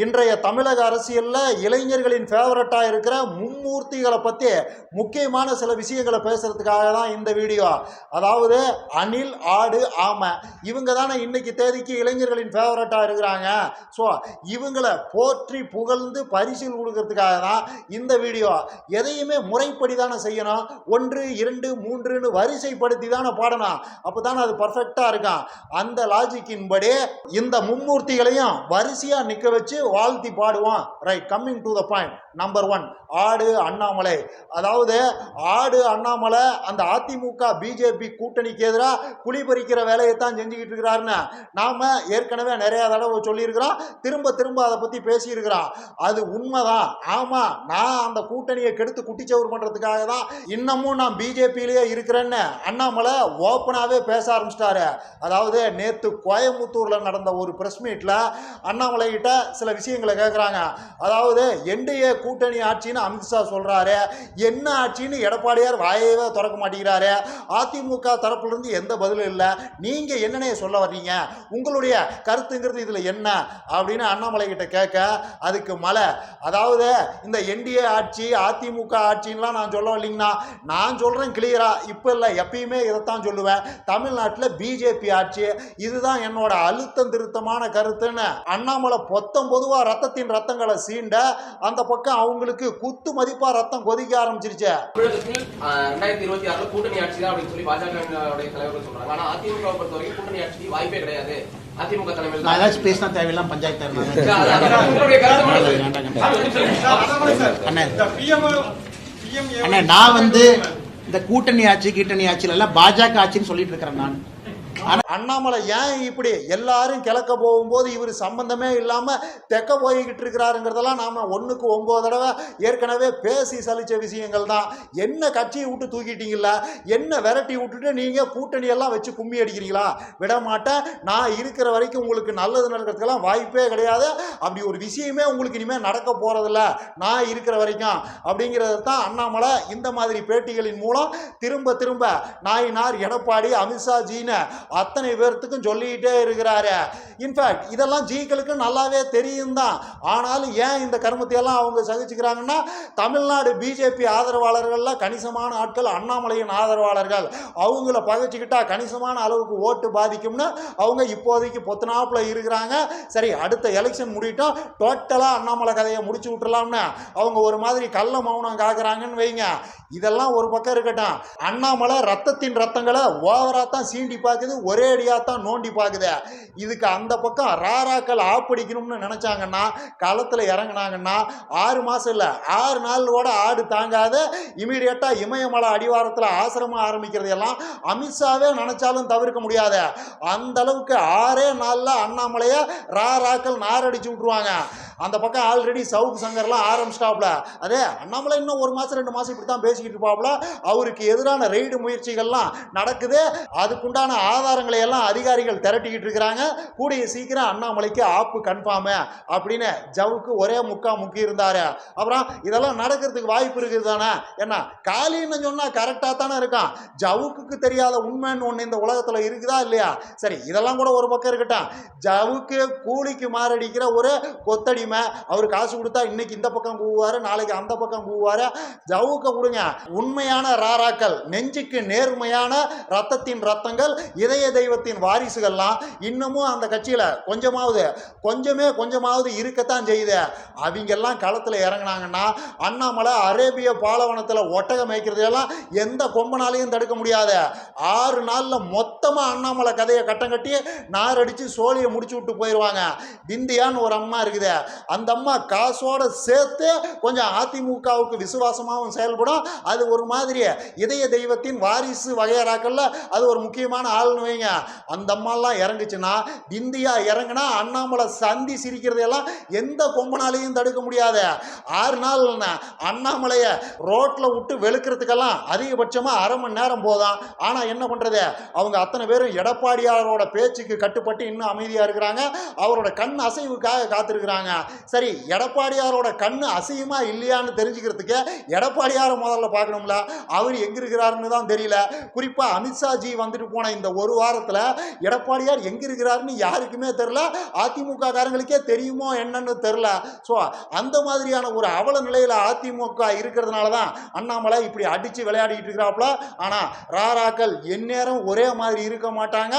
இன்றைய தமிழக அரசியலில் இளைஞர்களின் ஃபேவரட்டாக இருக்கிற மும்மூர்த்திகளை பற்றி முக்கியமான சில விஷயங்களை பேசுகிறதுக்காக தான் இந்த வீடியோ. அதாவது அணில் ஆடு ஆமை. இவங்க தானே இன்றைக்கி தேதிக்கு இளைஞர்களின் ஃபேவரட்டாக இருக்கிறாங்க. ஸோ இவங்களை போற்றி புகழ்ந்து பரிசில் கொடுக்கறதுக்காக தான் இந்த வீடியோ. எதையுமே முறைப்படி தானே செய்யணும். ஒன்று இரண்டு மூன்றுன்னு வரிசைப்படுத்தி தானே பாடணும். அப்போ தானே அது பர்ஃபெக்டாக இருக்கும். அந்த லாஜிக்கின்படி இந்த மும்மூர்த்திகளையும் வரிசையாக நிற்க வச்சு வாழ்த்தி பாடுவான். Right coming to the point number one ஆடு அண்ணாமலை. அதாவது ஆடு அண்ணாமலை அந்த அதிமுக பிஜேபி கூட்டணிக்கு எதிராக குழி பறிக்கிற வேலையை தான் செஞ்சுக்கிட்டு இருக்கிறாருன்னு நாம் ஏற்கனவே நிறையா தடவை சொல்லியிருக்கிறோம். திரும்ப திரும்ப அதை பற்றி பேசியிருக்கிறோம். அது உண்மைதான். ஆமாம் நான் அந்த கூட்டணியை கெடுத்து குட்டிச்சவர் பண்ணுறதுக்காக தான் இன்னமும் நான் பிஜேபியிலேயே இருக்கிறேன்னு அண்ணாமலை ஓப்பனாகவே பேச ஆரம்பிச்சிட்டாரு. அதாவது நேற்று கோயம்புத்தூரில் நடந்த ஒரு ப்ரெஸ் மீட்டில் அண்ணாமலை கிட்ட சில விஷயங்களை கேட்குறாங்க அதாவது என்டிஏ கூட்டணி ஆட்சின்னு அமித்ஷா சொல்கிறாரு என்ன ஆட்சின்னு எடப்பாடியார் வாயவே திறக்க மாட்டேங்கிறாரு. அதிமுக தரப்புலேருந்து எந்த பதிலும் இல்லை. நீங்கள் என்னென்ன சொல்ல வர்றீங்க? உங்களுடைய கருத்துங்கிறது இதில் என்ன? அப்படின்னு அண்ணாமலை கிட்ட கேட்க அதுக்கு மலை அதாவது இந்த என்டிஏ ஆட்சி அதிமுக ஆட்சின்லாம் நான் சொல்ல இல்லைங்கண்ணா நான் சொல்கிறேன் கிளியராக இப்போ இல்லை எப்பயுமே இதைத்தான் சொல்லுவேன். தமிழ்நாட்டில் பிஜேபி ஆட்சி இதுதான் என்னோட அழுத்தம் திருத்தமான கருத்துன்னு அண்ணாமலை பொத்தம் பொதுவாக ரத்தத்தின் ரத்தங்களை சீண்ட அந்த பக்கம் அவங்களுக்கு குத்து மதிப்பாக ரத்தம் கொதிக்க ஆரம்பிச்சிருச்சு. ரெண்டாயிரத்தி இருபத்தி ஆறுல கூட்டணி ஆட்சி தான் அப்படின்னு சொல்லி பாஜக தலைவர்கள் சொல்றாங்க. ஆனா அதிமுக பொறுத்த வரைக்கும் கூட்டணி ஆட்சிக்கு வாய்ப்பே கிடையாது. அதிமுக தலைமையில் நான் ஏதாச்சும் பேசினா தேவையில்லாம் பஞ்சாயத்து. அண்ணே அண்ணே நான் வந்து இந்த கூட்டணி ஆட்சி கீட்டணி ஆட்சியில எல்லாம் பாஜக ஆட்சின்னு சொல்லிட்டு இருக்கிறேன் நான். அண்ணாமலை ஏன் இப்படி எல்லாரும் கிழக்க போகும்போது இவர் சம்பந்தமே இல்லாமல் தெக்க போய்கிட்டு இருக்கிறாருங்கிறதெல்லாம் நாம் ஒன்றுக்கு ஒம்பது தடவை ஏற்கனவே பேசி சலிச்ச விஷயங்கள் தான். என்ன கட்சியை விட்டு தூக்கிட்டீங்கள என்ன விரட்டி விட்டுட்டு நீங்கள் கூட்டணியெல்லாம் வச்சு கும்மி அடிக்கிறீங்களா? விட மாட்டேன். நான் இருக்கிற வரைக்கும் உங்களுக்கு நல்லது நடக்கிறதுக்கெல்லாம் வாய்ப்பே கிடையாது. அப்படி ஒரு விஷயமே உங்களுக்கு இனிமேல் நடக்க போகிறதில்ல நான் இருக்கிற வரைக்கும். அப்படிங்கிறது தான் அண்ணாமலை இந்த மாதிரி பேட்டிகளின் மூலம் திரும்ப திரும்ப நாயினார் எடப்பாடி அமித்ஷா ஜீன்னு அத்தனை பேர்த்துக்கும் சொல்லிக்கிட்டே இருக்கிறாரு. இன்ஃபேக்ட் இதெல்லாம் ஜீக்களுக்கு நல்லாவே தெரியும் தான் ஆனாலும் ஏன் இந்த கருமத்தையெல்லாம் அவங்க சகிச்சுக்கிறாங்கன்னா தமிழ்நாடு பிஜேபி ஆதரவாளர்களில் கணிசமான ஆட்கள் அண்ணாமலையின் ஆதரவாளர்கள். அவங்கள பகைச்சிக்கிட்டா கணிசமான அளவுக்கு ஓட்டு பாதிக்கும்னு அவங்க இப்போதைக்கு பொத்தனாப்பில் இருக்கிறாங்க. சரி அடுத்த எலெக்ஷன் முடிட்டோம் டோட்டலாக அண்ணாமலை கதையை முடிச்சு விட்டுலாம்னு அவங்க ஒரு மாதிரி கள்ள மௌனம் காக்குறாங்கன்னு வைங்க. இதெல்லாம் ஒரு பக்கம் இருக்கட்டும். அண்ணாமலை ரத்தத்தின் ரத்தங்களை ஓவராக தான் சீண்டி பார்க்குது ஒரே அடியாக தான் நோண்டி பார்க்குது இதுக்கு அந்த பக்கம் ராராக்கள் ஆப்படிக்கணும்னு நினச்சாங்கன்னா களத்தில் இறங்குனாங்கன்னா ஆறு மாதம் இல்லை ஆறு நாளோட ஆடு தாங்காத. இமீடியட்டாக இமயமலை அடிவாரத்தில் ஆசிரமம் ஆரம்பிக்கிறது எல்லாம் அமித்ஷாவே நினச்சாலும் தவிர்க்க முடியாது. அந்த அளவுக்கு ஆறே நாளில் அண்ணாமலையை ராராக்கள் நாரடிச்சு விட்ருவாங்க அந்த பக்கம் ஆல்ரெடி சவுக்கு சங்கர்லாம் ஆரம்பிச்சிட்டாப்ல. அதே அண்ணாமலை இன்னும் ஒரு மாதம் ரெண்டு மாதம் இப்படி தான் பேசிக்கிட்டு இருப்பாப்ல. அவருக்கு எதிரான ரெய்டு முயற்சிகள்லாம் நடக்குது. அதுக்குண்டான ஆதாரங்களை எல்லாம் அதிகாரிகள் திரட்டிக்கிட்டு இருக்கிறாங்க. கூடிய சீக்கிரம் அண்ணாமலைக்கு ஆப்பு கன்ஃபார்மு அப்படின்னு ஜவுக்கு ஒரே முக்கா முக்கி இருந்தார் அப்புறம் இதெல்லாம் நடக்கிறதுக்கு வாய்ப்பு இருக்குது தானே? என்ன காலின்னு சொன்னால் கரெக்டாக தானே இருக்கான். ஜவுக்கு தெரியாத உண்மைன்னு ஒன்று இந்த உலகத்தில் இருக்குதா இல்லையா? சரி இதெல்லாம் கூட ஒரு பக்கம் இருக்கட்டும். ஜவுக்கு கூலிக்கு மாரடிக்கிற ஒரு கொத்தடி முடியுமா? அவர் காசு கொடுத்தா இன்னைக்கு இந்த பக்கம் கூவாரு நாளைக்கு அந்த பக்கம் கூவாரு ஜவுக்க கொடுங்க. உண்மையான ராராக்கள் நெஞ்சுக்கு நேர்மையான ரத்தத்தின் ரத்தங்கள் இதய தெய்வத்தின் வாரிசுகள்லாம் இன்னமும் அந்த கட்சியில் கொஞ்சமாவது கொஞ்சமே கொஞ்சமாவது இருக்கத்தான் செய்யுது. அவங்கெல்லாம் களத்தில் இறங்குனாங்கன்னா அண்ணாமலை அரேபிய பாலவனத்தில் ஒட்டகம் மேய்க்கிறதையெல்லாம் எந்த கொம்பனாலையும் தடுக்க முடியாது. ஆறு நாளில் மொத்தமாக அண்ணாமலை கதையை கட்டம் கட்டி நார் அடித்து சோழியை முடிச்சு விட்டு போயிடுவாங்க பிந்தியான்னு ஒரு அம்மா இருக்குது. அந்த அம்மா காசோட சேர்த்து கொஞ்சம் அதிமுகவுக்கு விசுவாசமாகவும் செயல்படும். அது ஒரு மாதிரி இதய தெய்வத்தின் வாரிசு வகையறாக்கள்ல அது ஒரு முக்கியமான ஆள்னு வைங்க. அந்த அம்மாலாம் இறங்குச்சுன்னா இந்தியா இறங்குனா அண்ணாமலை சந்தி சிரிக்கிறதையெல்லாம் எந்த கொம்பனாலையும் தடுக்க முடியாது. ஆறு நாள் அண்ணாமலையை ரோட்டில் விட்டு வெளுக்கிறதுக்கெல்லாம் அதிகபட்சமாக அரை மணி நேரம் போதும். ஆனால் என்ன பண்ணுறது அவங்க அத்தனை பேரும் எடப்பாடியாரோட பேச்சுக்கு கட்டுப்பட்டு இன்னும் அமைதியாக இருக்கிறாங்க. அவரோட கண் அசைவுக்காக காத்திருக்கிறாங்க. சரி எடப்பாடியாரோட கண்ணு அசையுமா இல்லையான்னு தெரிஞ்சுக்கிறதுக்கு எடப்பாடியாரை முதல்ல பார்க்கணும்ல. அவர் எங்க இருக்கிறாருன்னு தான் தெரியல. குறிப்பா அமித்ஷாஜி வந்துட்டு போன இந்த ஒரு வாரத்தில் எடப்பாடியார் எங்க இருக்கிறாருன்னு யாருக்குமே தெரியல. அதிமுக காரங்களுக்கே தெரியுமோ என்னன்னு தெரியல. ஸோ அந்த மாதிரியான ஒரு அவல நிலையில அதிமுக இருக்கிறதுனால தான் அண்ணாமலை இப்படி அடிச்சு விளையாடிட்டு இருக்கிறாப்புல. ஆனா ராராக்கள் எந்நேரம் ஒரே மாதிரி இருக்க மாட்டாங்க.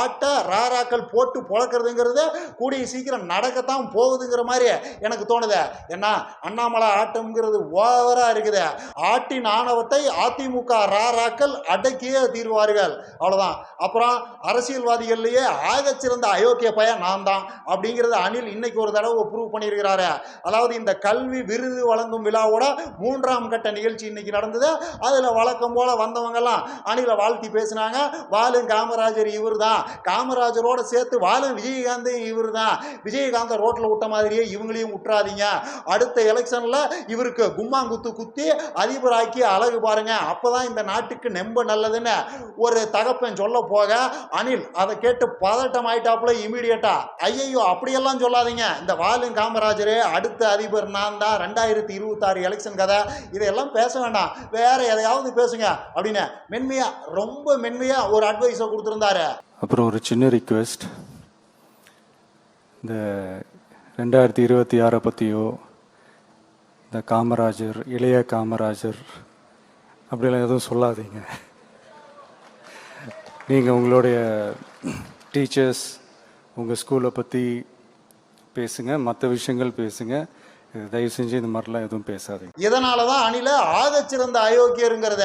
ஆட்ட ராராக்கள் போட்டு பொழக்கிறதுங்கிறது கூடிய சீக்கிரம் நடக்கத்தான் போகுதுங்கிற மாதிரி எனக்கு தோணுது. என்ன அண்ணாமலை ஆட்டம்ங்கிறது ஓவரா இருக்குது. ஆட்டின் ஆணவத்தை அதிமுக ராராக்கள் அடக்கியே தீர்வார்கள். அவ்வளவுதான். அப்புறம் அரசியல்வாதிகள்லேயே ஆகச்சிறந்த அயோக்கிய பையன் நான் தான் அப்படிங்கிறது அணில் இன்னைக்கு ஒரு தடவை ப்ரூவ் பண்ணியிருக்கிறாரு. அதாவது இந்த கல்வி விருது வழங்கும் விழாவோட மூன்றாம் கட்ட நிகழ்ச்சி இன்னைக்கு நடந்தது. அதில் வழக்கம் போல வந்தவங்கெல்லாம் அணில வாழ்த்தி பேசினாங்க. வாலும் காமராஜர் இவர் தான் காமராஜரோட சேர்த்து வாலும் விஜயகாந்த் இவர் தான் விஜயகாந்த் ரோட்டில் விட்ட மாதிரியே இவங்களையும் விட்டுறாதீங்க அடுத்த எலெக்ஷனில் இவருக்கு கும்மாங்குத்து குத்தி அதிபராக்கி அழகு பாருங்க. அப்போதான் இந்த நாட்டுக்கு நெம்ப நல்லதுன்னு ஒரு தகப்பன் சொல்ல போக அனில் அதை கேட்டு பதட்டம் ஆயிட்டாப்புல இமீடியட்டா ஐயையோ அப்படியெல்லாம் சொல்லாதீங்க. இந்த வாலும் காமராஜர் அடுத்த அதிபர் நான் தான். ரெண்டாயிரத்தி இருபத்தாறு எலெக்ஷன் கதை. இதையெல்லாம் பேச வேண்டாம். வேற எதையாவது பேசுங்க அப்படின்னு மென்மையா ரொம்ப மென்மையா ஒரு அட்வைஸை கொடுத்துருந்தாரு. அப்புறம் ஒரு சின்ன ரிக்வெஸ்ட் இந்த ரெண்டாயிரத்தி இருபத்தி ஆறை பற்றியோ இந்த காமராஜர் இளைய காமராஜர் அப்படிலாம் எதுவும் சொல்லாதீங்க. நீங்கள் உங்களுடைய டீச்சர்ஸ் உங்கள் ஸ்கூலை பற்றி பேசுங்க மற்ற விஷயங்கள் பேசுங்க. தயவு செஞ்சு இந்த மாதிரிலாம் எதுவும் பேசாதீங்க. இதனால தான் அணில ஆகச்சிறந்த அயோக்கியருங்கிறத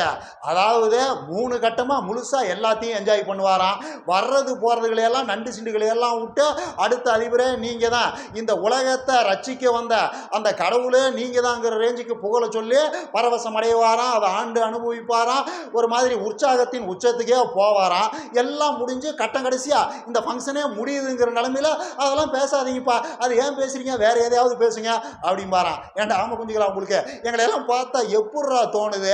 அதாவது மூணு கட்டமாக முழுசாக எல்லாத்தையும் என்ஜாய் பண்ணுவாராம். வர்றது போகிறதுகளையெல்லாம் நண்டு சிண்டுகளையெல்லாம் விட்டு அடுத்த அதிபரே நீங்கள் தான் இந்த உலகத்தை ரட்சிக்க வந்த அந்த கடவுளே நீங்கள் தாங்கிற ரேஞ்சுக்கு புகழ சொல்லி பரவசம் அடைவாராம். அதை ஆண்டு அனுபவிப்பாராம். ஒரு மாதிரி உற்சாகத்தின் உச்சத்துக்கே போவாராம். எல்லாம் முடிஞ்சு கட்டம் கடைசியாக இந்த ஃபங்க்ஷனே முடியுதுங்கிற நிலமையில அதெல்லாம் பேசாதீங்கப்பா. அது ஏன் பேசுகிறீங்க வேறு எதையாவது பேசுங்க. அப்படிம்பாராம் ஏன்டா ஆமாம் குஞ்சுகளா உங்களுக்கு? எங்களை எல்லாம் பார்த்தா எப்பட்றா தோணுது?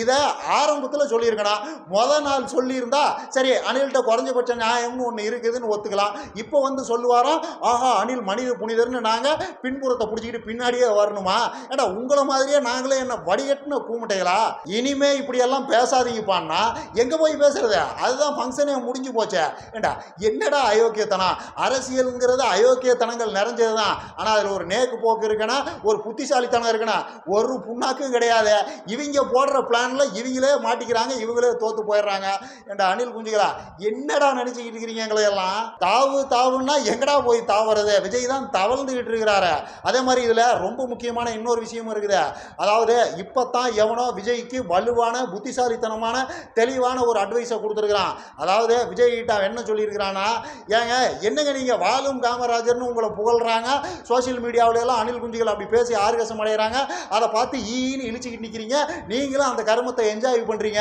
இதை ஆரம்பத்தில் சொல்லியிருக்கணும் முத நாள் சொல்லியிருந்தா சரி அணில்கிட்ட குறைஞ்சபட்ச நியாயம்னு ஒன்று இருக்குதுன்னு ஒத்துக்கலாம். இப்போ வந்து சொல்லுவாராம் ஆஹா அணில் மனித புனிதர்னு நாங்கள் பின்புறத்தை பிடிச்சிக்கிட்டு பின்னாடியே வரணுமா? ஏடா உங்களை மாதிரியே நாங்களே என்ன வடிகட்டின கூமுட்டைகளா? இனிமே இப்படியெல்லாம் பேசாதீங்கப்பான்னா எங்கே போய் பேசுறது? அதுதான் ஃபங்க்ஷனே முடிஞ்சு போச்சே. ஏண்டா என்னடா அயோக்கியத்தனம்? அரசியலுங்கிறது அயோக்கியத்தனங்கள் நிறைஞ்சது தான் ஆனால் அதில் ஒரு நேக்கு போக்கு இருக்குன்னா ஒரு புத்திசாலித்தனம் இருக்குன்னா ஒரு புண்ணாக்கும் கிடையாது. இவங்க போடுற பிளானில் இவங்களே மாட்டிக்கிறாங்க இவங்களே தோத்து போயிடுறாங்க. என்ற அணில் குஞ்சுகளா என்னடா நினச்சிக்கிட்டு இருக்கிறீங்க எங்களை எல்லாம்? தாவு தாவுன்னா எங்கடா போய் தாவுறது? விஜய் தான் தவழ்ந்துகிட்டு இருக்கிறாரு. அதே மாதிரி இதில் ரொம்ப முக்கியமான இன்னொரு விஷயமும் இருக்குது. அதாவது இப்போ தான் எவனோ விஜய்க்கு வலுவான புத்திசாலித்தனமான தெளிவான ஒரு அட்வைஸை கொடுத்துருக்குறான். அதாவது விஜய் கிட்ட என்ன சொல்லியிருக்கிறானா ஏங்க என்னங்க நீங்கள் வாலும் காமராஜர்னு உங்களை புகழ்றாங்க? சோஷியல் மீடியாவில எல்லாம் அனில் குஞ்சுகள் அப்படி பேசி ஆர்கசம் அடைகிறாங்க அதை பார்த்து ஈன்னு இழிச்சுக்கிட்டு நிற்கிறீங்க நீங்களும் அந்த கருமத்தை என்ஜாய் பண்ணுறீங்க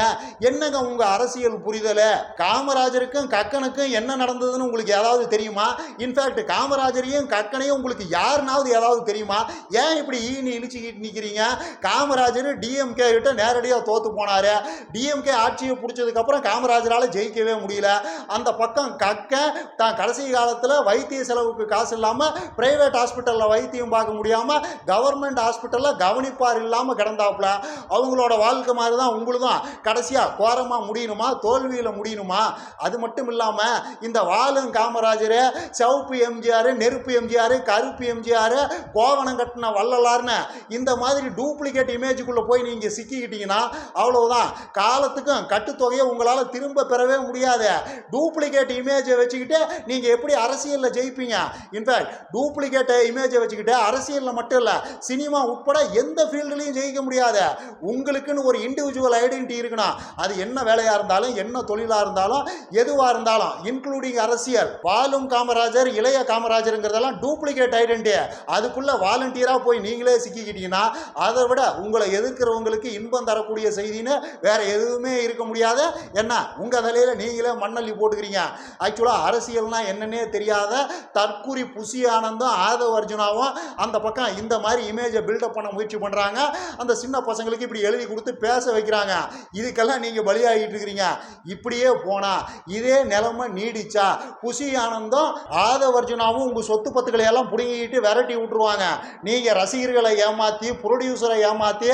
என்னங்க உங்கள் அரசியல் புரிதல்? காமராஜருக்கும் கக்கனுக்கும் என்ன நடந்ததுன்னு உங்களுக்கு ஏதாவது தெரியுமா? இன்ஃபேக்ட் காமராஜரையும் கக்கனையும் உங்களுக்கு யாருனாவது ஏதாவது தெரியுமா? ஏன் இப்படி ஈன்னு இழிச்சுக்கிட்டு நிற்கிறீங்க காமராஜர் டிஎம்கே கிட்ட நேரடியாக தோத்து போனார். டிஎம்கே ஆட்சியை பிடிச்சதுக்கப்புறம் காமராஜரால் ஜெயிக்கவே முடியல. அந்த பக்கம் கக்க தான் கடைசி காலத்தில் வைத்திய செலவுக்கு காசு இல்லாமல் பிரைவேட் ஹாஸ்பிட்டலில் வைத்தியம் பார்க்க முடியாமல் கவர்மெண்ட் ஹாஸ்பிட்டலில் கவனிப்பார் இல்லாமல் கிடந்தாப்புல அவங்களோட வாழ்க்கை மாதிரி தான் உங்களுதும். கடைசியாக கோரமாக முடியணுமா? தோல்வியில் முடியணுமா? அது மட்டும் இல்லாமல் இந்த வாலும் காமராஜர் சிவப்பு எம்ஜிஆர் நெருப்பு எம்ஜிஆர் கருப்பு எம்ஜிஆர் கோவணம் கட்டின வள்ளலார்னு இந்த மாதிரி டூப்ளிகேட் இமேஜுக்குள்ளே போய் நீங்கள் சிக்கிக்கிட்டீங்கன்னா அவ்வளவுதான். காலத்துக்கும் கட்டுத்தொகையை உங்களால் திரும்ப பெறவே முடியாது. டூப்ளிகேட் இமேஜை வச்சுக்கிட்டு நீங்கள் எப்படி அரசியலில் ஜெயிப்பீங்க? இன்ஃபேக்ட் டூப்ளிகேட் இமேஜை வச்சுக்கிட்டு அரசியலில் மட்டும் இல்லை சினிமா உட்பட எந்த ஃபீல்டுலையும் ஜெயிக்க முடியாது உங்களுக்குன்னு ஒரு இண்டிவிஜுவல் ஐடென்டிட்டி இருக்கணும் அது என்ன வேலையாக இருந்தாலும் என்ன தொழிலாக இருந்தாலும் எதுவாக இருந்தாலும் இன்க்ளூடிங் அரசியல் பாலும் காமராஜர் இளைய காமராஜருங்கிறதெல்லாம் டூப்ளிகேட் ஐடென்டிட்டி அதுக்குள்ளே வாலண்டியராக போய் நீங்களே சிக்கிக்கிட்டீங்கன்னா அதை விட உங்களை எதிர்க்கிறவங்களுக்கு இன்பம் தரக்கூடிய செய்தின்னு வேற எதுவுமே இருக்க முடியாது என்ன உங்கள் தலையில் நீங்களே மண்ணள்ளி போட்டுக்கிறீங்க. ஆக்சுவலாக அரசியல்னா என்னன்னே தெரியாத தற்குறி புசி ஆனந்தும் ஆதவ அர்ஜுனாவும் அந்த பக்கம் இந்த மாதிரி இமேஜை பில்டப் பண்ண முயற்சி பண்ணுறாங்க அந்த சின்ன பசங்களுக்கு இப்படி எழுதி கொடுத்து பேச வைக்கிறாங்க. இதுக்கெல்லாம் நீங்கள் பலியாகிட்டு இருக்கிறீங்க. இப்படியே போனால் இதே நிலைமை நீடிச்சா குஷி ஆனந்தம் ஆதவர்ஜுனாவும் உங்கள் சொத்து பத்துக்களை எல்லாம் பிடுங்கிட்டு விரட்டி விட்டுருவாங்க. நீங்கள் ரசிகர்களை ஏமாற்றி ப்ரொடியூசரை ஏமாற்றி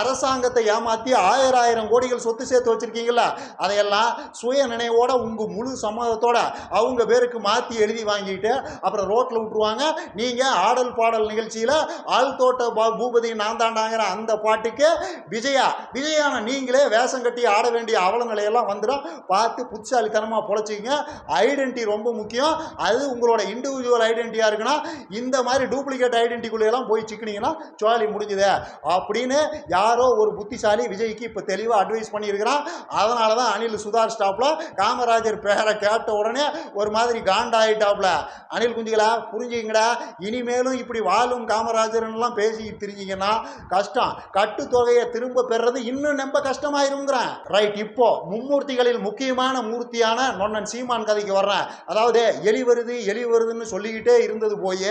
அரசாங்கத்தை ஏமாற்றி ஆயிரம் ஆயிரம் கோடிகள் சொத்து சேர்த்து வச்சுருக்கீங்களா அதையெல்லாம் சுய நினைவோட உங்கள் முழு சம்மதத்தோட அவங்க பேருக்கு மாற்றி எழுதி வாங்கிட்டு அப்புறம் ரோட்டில் விட்டுருவாங்க. நீங்கள் ஆடல் பாடல் நிகழ்ச்சியில் ஆள் தோட்ட பா பூபதி நான் தாண்டாங்கிற அந்த பாட்டுக்கு விஜயா விஜயான நீங்களே வேஷம் கட்டி ஆட வேண்டிய அவல வந்துடும். பார்த்து புத்திசாலித்தனமாக பொழைச்சிங்க ஐடென்டிட்டி ரொம்ப முக்கியம். அது உங்களோட இண்டிவிஜுவல் ஐடென்டிட்டியாக இருக்குன்னா இந்த மாதிரி டூப்ளிகேட் ஐடென்டிக்குள்ளேயெல்லாம் போய் சிக்கினீங்கன்னா சோழி முடிஞ்சுது. அப்படின்னு யாரோ ஒரு புத்திசாலி விஜய்க்கு இப்போ தெளிவாக அட்வைஸ் பண்ணியிருக்கிறான். அதனால தான் அனில் சுதார் ஸ்டாப்பில் காமராஜர் பேரை கேட்ட உடனே ஒரு மாதிரி காண்டாயிட்டாப்ல. அனில் குஞ்சுகளா புரிஞ்சுக்கங்கடா. இனிமேலும் இப்படி வாழும் காமராஜர்லாம் பேசிக்கிட்டு திரிஞ்சிங்கன்னா கஷ்டம். கட்டுத்தொகையை திரும்ப பெறுறது இன்னும் ரொம்ப கஷ்டமாயிருங்கிறேன் ரைட் இப்போ மும்மூர்த்திகளில் முக்கியமான மூர்த்தியான நொன்னன் சீமான் கதைக்கு வர்றேன். அதாவது எலி வருது எலி வருதுன்னு சொல்லிக்கிட்டே இருந்தது போய்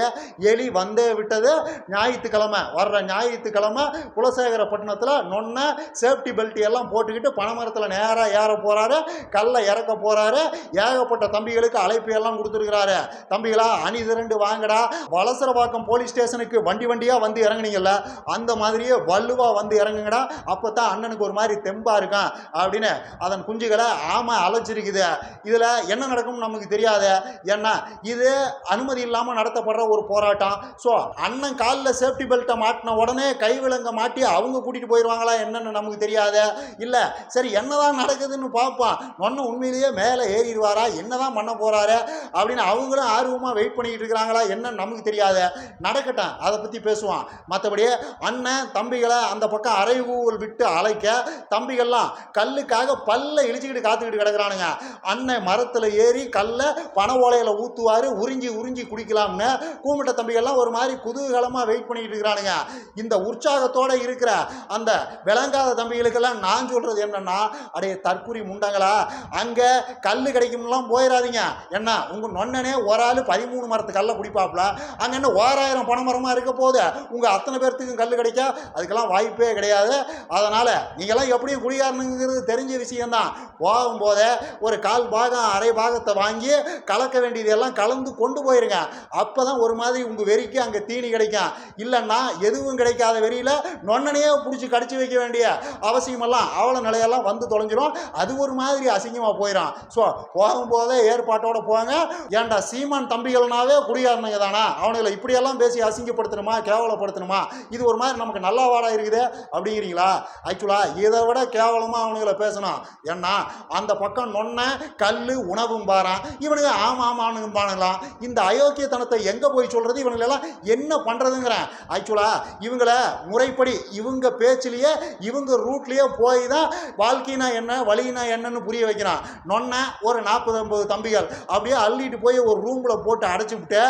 எலி வந்தே விட்டது. ஞாயிற்றுக்கிழமை வர்ற ஞாயிற்றுக்கிழமை குலசேகரப்பட்டினத்தில் நொன்ன சேஃப்டி பெல்ட் எல்லாம் போட்டுக்கிட்டு பனைமரத்தில் நேராக ஏற போகிறாரு கல்லை இறக்க போகிறாரு ஏகப்பட்ட தம்பிகளுக்கு அழைப்பு எல்லாம் கொடுத்துருக்கிறாரு. தம்பிகளா அணி திரண்டு வாங்கடா. வலசரவாக்கம் போலீஸ் ஸ்டேஷனுக்கு வண்டி வண்டியாக வந்து இறங்குனீங்கல்ல அந்த மாதிரியே வள்ளுவாக வந்து இறங்குங்கடா அப்போ தான் அண்ணனுக்கு ஒரு மாதிரி தெம்பாக இருக்கான் அப்படின்னு அதன் குஞ்சுகளை ஆமாம் அழைச்சிருக்குது இதில் என்ன நடக்கும்னு நமக்கு தெரியாது. ஏன்னா இது அனுமதி இல்லாமல் நடத்தப்படுற ஒரு போராட்டம். ஸோ அண்ணன் காலில் சேஃப்டி பெல்ட்டை மாட்டின உடனே கை விலங்க மாட்டி அவங்க கூட்டிகிட்டு போயிடுவாங்களா என்னன்னு நமக்கு தெரியாது. இல்லை சரி என்னதான் நடக்குதுன்னு பார்ப்பான். நொன்ன உண்மையிலேயே மேலே ஏறிடுவாரா? என்னதான் பண்ண போகிறாரு அப்படின்னு அவங்களும் ஆர்வமாக வெயிட் பண்ணிக்கிட்டு இருக்கிறாங்களா? என்னன்னு நமக்கு தெரியாது. நடக்கட்டும். அதை பற்றி பேசுவான். மற்றபடி அண்ணன் தம்பிகளை அந்த பக்கம் அரைகூவல் விட்டு அழைக்க தம்பிகள்லாம் கல்லுக்காக பல்ல இழிச்சிக்கிட்டு காத்துக்கிட்டு கிடக்குறானுங்க. அண்ணன் மரத்தில் ஏறி கல்லை பண ஓலையில் ஊற்றுவார் உறிஞ்சி உறிஞ்சி குடிக்கலாம்னு கூமிட்ட தம்பிகள்லாம் ஒரு மாதிரி குதூகலமாக வெயிட் பண்ணிக்கிட்டு இருக்கிறானுங்க. இந்த உற்சாகத்தோடு இருக்கிற அந்த விளங்காத தம்பிகளுக்கெல்லாம் நான் சொல்கிறது என்னென்னா அடைய தற்குறி முண்டங்களா அங்கே கல் கிடைக்கும்லாம் போயிடாதீங்க என்ன உங்கள் நொன்னனே ஒரு ஆள் பதிமூணு மரத்து கல்லை குடிப்பாப்புல அங்கே என்ன ஓராயிரம் பனை மரமாக இருக்க போது உங்கள் அத்தனை பேர்த்துக்கும் கல் கிடைக்க? அதுக்கெல்லாம் வாய்ப்பே கிடையாது. அதனால் நீங்களாம் எப்படியும் குடிகாரனுங்கிறது தெரிஞ்ச விஷயம்தான். போகும்போதே ஒரு கால் பாகம் அரை பாகத்தை வாங்கி கலக்க வேண்டியதெல்லாம் கலந்து கொண்டு போயிருங்க. அப்போ தான் ஒரு மாதிரி உங்கள் வெறிக்கு அங்கே தீனி கிடைக்கும். இல்லைன்னா எதுவும் கிடைக்காத வெறியில் நொன்னனையே பிடிச்சி கடிச்சு வைக்க வேண்டிய அவசியமெல்லாம் அவல நிலையெல்லாம் வந்து தொலைஞ்சிரும். அது ஒரு மாதிரி அசிங்கமாக போயிடும் ஸோ போகும்போதே ஏற்பாட்டோட போங்க. ஏன்டா சீமான் தம்பிகள்னாவே குடியாரனுங்க தானா? அவனுங்களை இப்படியெல்லாம் பேசி அசிங்கப்படுத்தணுமா கேவலப்படுத்தணுமா? இது ஒரு மாதிரி நமக்கு நல்லா வாடா இருக்குது. அப்படிங்கிறீங்களா? ஆக்சுவலாக இதை விட கேவலமாக அவனுங்களை பேசணும். ஏன்னா அந்த பக்கம் நொன்ன கல் உணவும் பாரான் இவனுங்க ஆமாம் ஆமானுங்க பானுங்களாம் இந்த அயோக்கியத்தனத்தை எங்கே போய் சொல்கிறது இவனுங்களெல்லாம் என்ன பண்ணுறதுங்கிறேன் ஆக்சுவலாக இவங்கள முறைப்படி இவங்க பேச்சிலேயே இவங்க ரூட்லேயே போய் தான் வாழ்க்கைனா என்ன வழினா என்னன்னு புரிய வைக்கிறான். நொன்ன ஒரு நாற்பது ஐம்பது தம்பிகள் அப்படியே அள்ளிட்டு போய் ஒரு ரூமில் போட்டு அடைச்சி விட்டு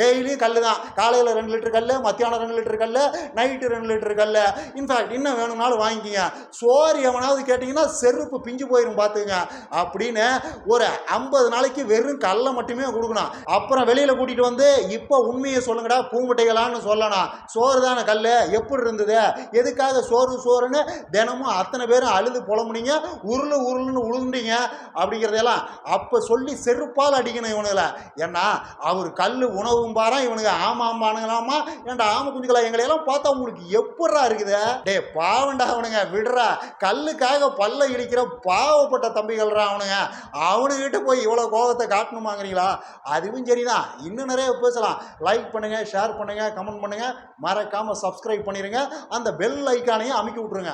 டெய்லியும் கல் தான் காலையில் ரெண்டு லிட்டர் கல் மத்தியானம் ரெண்டு லிட்டர் கல்ல நைட்டு ரெண்டு லிட்டர் கல்ல. இன்ஃபேக்ட் இன்னும் வேணும்னாலும் வாங்கிக்கிங்க சோறு எவனாவது கேட்டிங்கன்னா செருப்பு பிஞ்சு போயிடும் பார்த்துங்க. அப்படின்னு ஒரு ஐம்பது நாளைக்கு வெறும் கல்லை மட்டுமே கொடுக்கணும். அப்புறம் வெளியில் கூட்டிகிட்டு வந்து இப்போ உண்மையை சொல்லுங்கடா பூமுட்டைகளான்னு சொல்லணும். சோறு தானே கல் எப்படி இருந்தது? எதுக்காக சோறு சோறுன்னு தினமும் அத்தனை பேரும் அழுது புலம்புனீங்க உருளு உருளுன்னு உளுந்தீங்க அப்படிங்கிறதெல்லாம் அப்போ சொல்லி செருப்பால் அடிக்கணும் இவனுங்களை. ஏன்னா அவர் கல் உணவும் பாரா இவனுங்க ஆமாம் ஆமானுங்களாமா ஏன்டா ஆம குஞ்சுகளா? எங்களையெல்லாம் பார்த்தா உங்களுக்கு எப்படா இருக்குது? டே பாவண்டா அவனுங்க. விடுறா. கல்லுக்காக பல்ல இடிக்கிற பாவப்பட்ட தம்பிகள்ரா அவனுங்க. அவனுக்கிட்ட போய் இவ்வளோ கோபத்தை காட்டணுமாங்கிறீங்களா? அதுவும் சரிதான். இன்னும் நிறைய பேசலாம். லைக் பண்ணுங்க ஷேர் பண்ணுங்க கமெண்ட் பண்ணுங்க. மறக்காம சப்ஸ்கிரைப் பண்ணிருங்க. அந்த பெல் ஐக்கானையும் அமைக்க விட்ருங்க